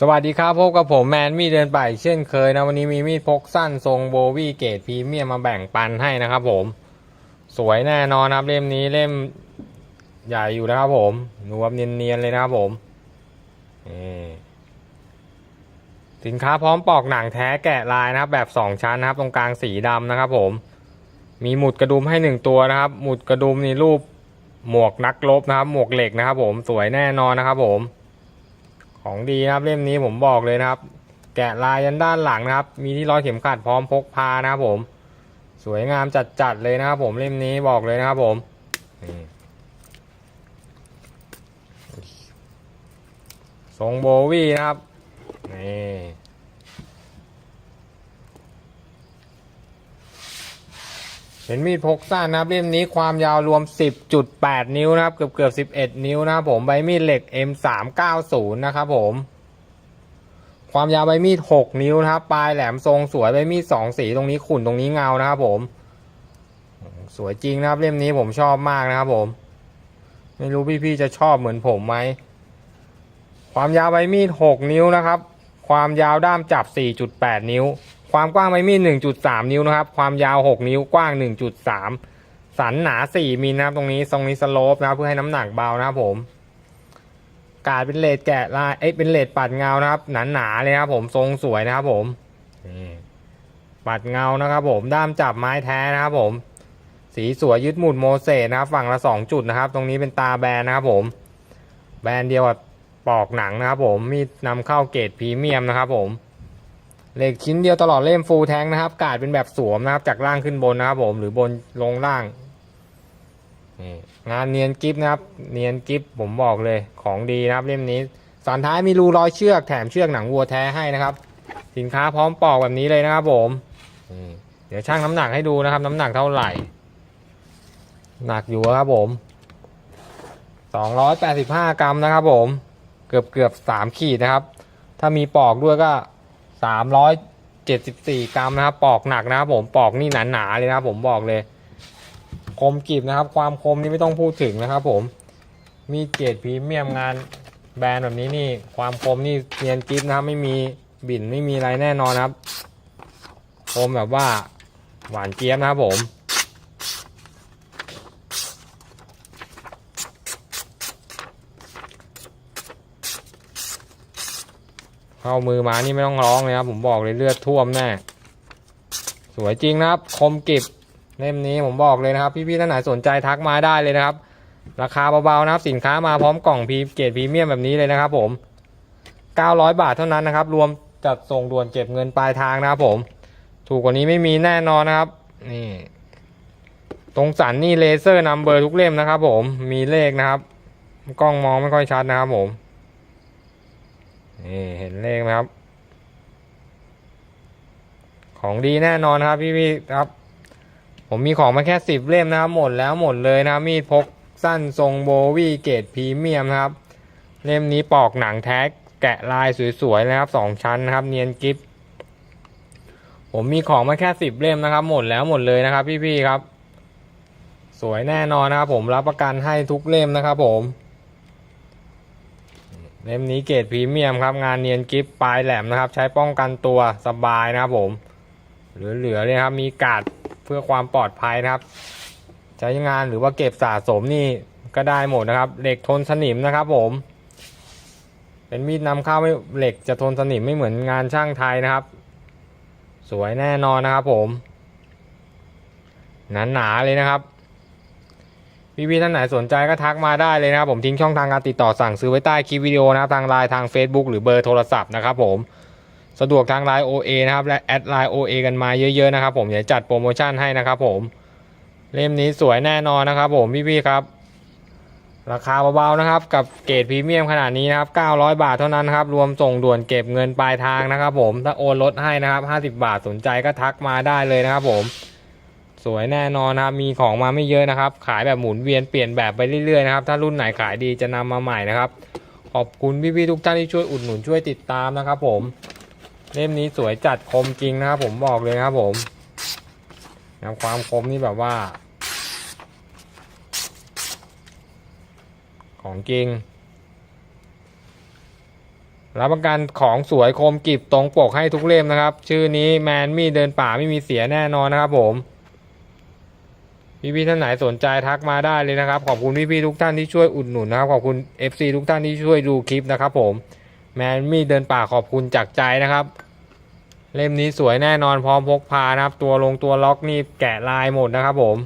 สวัสดีครับพบกับผมแมนมีเดินไปเช่นเคยนะวันนี้มีมีดพกสั้นทรงโบวี่เกรดพรีเมียมมาแบ่งปันให้นะครับผม สวยแน่นอนนะครับเล่มนี้เล่มใหญ่อยู่นะครับผมนวมเนียนๆเลยนะครับผมสินค้าพร้อมปอกหนังแท้แกะลายนะครับ แบบสองชั้นนะครับ ตรงกลางสีดำนะครับ ผม มีหมุดกระดุมให้หนึ่งตัวนะครับ หมุดกระดุมนี่รูปหมวกนักรบนะครับ หมวกเหล็กนะครับ ผมสวยแน่นอนนะครับ ผม ของดีนะครับเล่มนี้ผมบอกเลยนะครับ แกะลายยันด้านหลังนะครับ มีที่ร้อยเข็มขัดพร้อมพกพานะครับผม สวยงามจัดๆเลยนะครับผมเล่มนี้บอกเลยนะครับผมทรงโบวี่นะครับนี่ เป็นมีดพกสั้นนะครับเล่มนี้ความยาวรวม 10.8 นิ้วนะครับ เกือบเกือบ11 นิ้วนะครับผมใบมีดเหล็ก M390 นะครับผม ความยาวใบมีด 6 นิ้วนะครับ ปลายแหลมทรงสวยใบมีด 2 สีตรงนี้ขุ่นตรงนี้เงานะครับผม สวยจริงนะครับเล่มนี้ผมชอบมากนะครับผม ไม่รู้พี่ๆจะชอบเหมือนผมไหมความยาวใบมีด 6 นิ้วนะครับ ความยาวด้ามจับ 4.8 นิ้ว ความกว้างใบมีด 1.3 นิ้วนะครับ ความยาว 6 นิ้ว กว้าง 1.3 สันหนา 4มิลนะครับ ตรงนี้ตรงนี้สโลปนะครับ เพื่อให้น้ำหนักเบานะครับผม กาดเป็นเลดแกะลาย เอ้ย เป็นเลดปัดเงานะครับ หนาหนาเลยนะครับผม ทรงสวยนะครับผม ปัดเงานะครับผม ด้ามจับไม้แท้นะครับผม สีสวยยึดหมุดโมเสสนะครับ ฝั่งละสองจุดนะครับ ตรงนี้เป็นตาแบนนะครับผม แบรนด์เดียวกับ ปอกหนังนะครับผมมีนำเข้าเกรดพรีเมียมนะครับผมเหล็กชิ้นเดียวตลอดเล่มฟูลแทงนะครับ กาดเป็นแบบสวมนะครับ จากล่างขึ้นบนนะครับผมหรือบนลงล่างนี่งานเนียนกิฟนะครับ เนียนกิฟผมบอกเลยของดีนะครับเล่มนี้สันท้ายมีรูรอยเชือกแถมเชือกหนังวัวแท้ให้นะครับ สินค้าพร้อมปอกแบบนี้เลยนะครับผมเดี๋ยวชั่งน้ำหนักให้ดูนะครับ น้ำหนักเท่าไหร่ หนักอยู่ครับผม285กรัมนะครับผม เกือบเกือบ3ขีดนะครับ ถ้ามีปอกด้วยก็374กรัมนะครับ ปอกหนักนะครับผมปอกนี่หนาๆเลยนะครับผมบอกเลย คมกริบนะครับ ความคมนี่ไม่ต้องพูดถึงนะครับ ผม มีเกรดพรีเมียมงานแบรนด์แบบนี้นี่ความคมนี่เนียนกริบนะครับ ไม่มีบิ่นไม่มีอะไรแน่นอนครับ คมแบบว่าหวานเจี๊ยบนะครับผม เข้ามือมานี่ไม่ต้องร้องเลยครับผมบอกเลยเลือดท่วมแน่สวยจริงนะครับ คมกริบเล่มนี้ผมบอกเลยนะครับ พี่ๆท่านไหนสนใจทักมาได้เลยนะครับ ราคาเบาๆนะครับสินค้ามาพร้อมกล่องพีเกรดพรีเมียมแบบนี้เลยนะครับ ผม 900 บาทเท่านั้นนะครับ รวมจัดส่งด่วนเก็บเงินปลายทางนะครับผม ถูกกว่านี้ไม่มีแน่นอนนะครับ นี่ ตรงสันนี่เลเซอร์นัมเบอร์ทุกเล่มนะครับ ผมมีเลขนะครับ กล้องมองไม่ค่อยชัดนะครับผม นี่เห็นเลขไหมครับ ของดีแน่นอนครับพี่ๆครับ ผมมีของมาแค่สิบเล่มนะครับ หมดแล้วหมดเลยนะมีดพกสั้นทรงโบวี่เกรดพรีเมียมนะครับ เล่มนี้ปอกหนังแท้แกะลายสวยๆนะครับสองชั้นนะครับ เนียนกิฟผมมีของมาแค่สิบเล่มนะครับ หมดแล้วหมดเลยนะครับ พี่ๆครับ สวยแน่นอนนะครับ ผมรับประกันให้ทุกเล่มนะครับ ผม เล่มนี้เกรดพรีเมียมครับงานเนียนกิฟปลายแหลมนะครับ ใช้ป้องกันตัวสบายนะครับผม เหลือๆเลยครับมีกาดเพื่อความปลอดภัยนะครับ ใช้งานหรือว่าเก็บสะสมนี่ก็ได้หมดนะครับ เหล็กทนสนิมนะครับผม เป็นมีดนำเข้าไม่เหล็กจะทนสนิมไม่เหมือนงานช่างไทยนะครับ สวยแน่นอนนะครับผมหนาๆเลยนะครับ พี่ๆท่านไหนสนใจก็ทักมาได้เลยนะครับผมทิ้งช่องทางการติดต่อสั่งซื้อไว้ใต้คลิปวิดีโอนะครับทางไลน์ทาง Facebook หรือเบอร์โทรศัพท์นะครับผมสะดวกทางไลน์ OA นะครับและแอดไลน์ OA กันมาเยอะๆนะครับผมเดี๋ยวจัดโปรโมชั่นให้นะครับผมเล่มนี้สวยแน่นอนนะครับผมพี่ๆครับ ราคาเบาๆนะครับ กับเกรดพรีเมียมขนาดนี้นะครับ 900 บาทเท่านั้นนครับรวมส่งด่วนเก็บเงินปลายทางนะครับผมถ้าโอนลดให้นะครับ 50 บาทสนใจก็ทักมาได้เลยนะครับผม สวยแน่นอนนะครับ มีของมาไม่เยอะนะครับ ขายแบบหมุนเวียนเปลี่ยนแบบไปเรื่อยๆนะครับ ถ้ารุ่นไหนขายดีจะนำมาใหม่นะครับ ขอบคุณพี่ๆทุกท่านที่ช่วยอุดหนุนช่วยติดตามนะครับ ผม เล่มนี้สวยจัดคมจริงนะครับ ผมบอกเลยครับ ผมนะความคมนี่แบบว่า ของจริงรับประกันของสวยคมกริบตรงปกให้ทุกเล่มนะครับ ชื่อนี้แมนมี่เดินป่าไม่มีเสียแน่นอนนะครับผม พี่ๆท่านไหนสนใจทักมาได้เลยนะครับ ขอบคุณพี่ๆทุกท่านที่ช่วยอุดหนุนนะครับ ขอบคุณ FC ทุกท่านที่ช่วยดูคลิปนะครับ ผม แมนมี่เดินป่าขอบคุณจากใจนะครับ เล่มนี้สวยแน่นอนพร้อมพกพานะครับ ตัวลงตัวล็อกนี่แกะลายหมดนะครับ ผม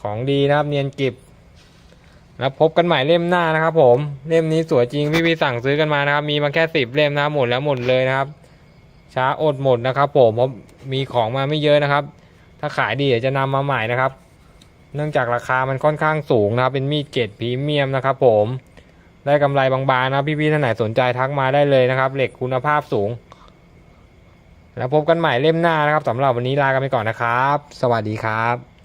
ของดีนะครับเนียนกิบแล้วพบกันใหม่เล่มหน้านะครับ ผม เล่มนี้สวยจริงพี่ๆสั่งซื้อกันมานะครับ มีมาแค่สิบเล่มนะหมดแล้วหมดเลยนะครับ ช้าอดหมดนะครับ ผมเพราะมีของมาไม่เยอะนะครับ ถ้าขายดีเดี๋ยวจะนำมาใหม่นะครับ เนื่องจากราคามันค่อนข้างสูงนะครับ เป็นมีดเกรดพรีเมียมนะครับ ผม ได้กำไรบางๆนะพี่ๆท่านไหนสนใจทักมาได้เลยนะครับ เหล็กคุณภาพสูง แล้วพบกันใหม่เล่มหน้านะครับสำหรับวันนี้ลากันไปก่อนนะครับ สวัสดีครับ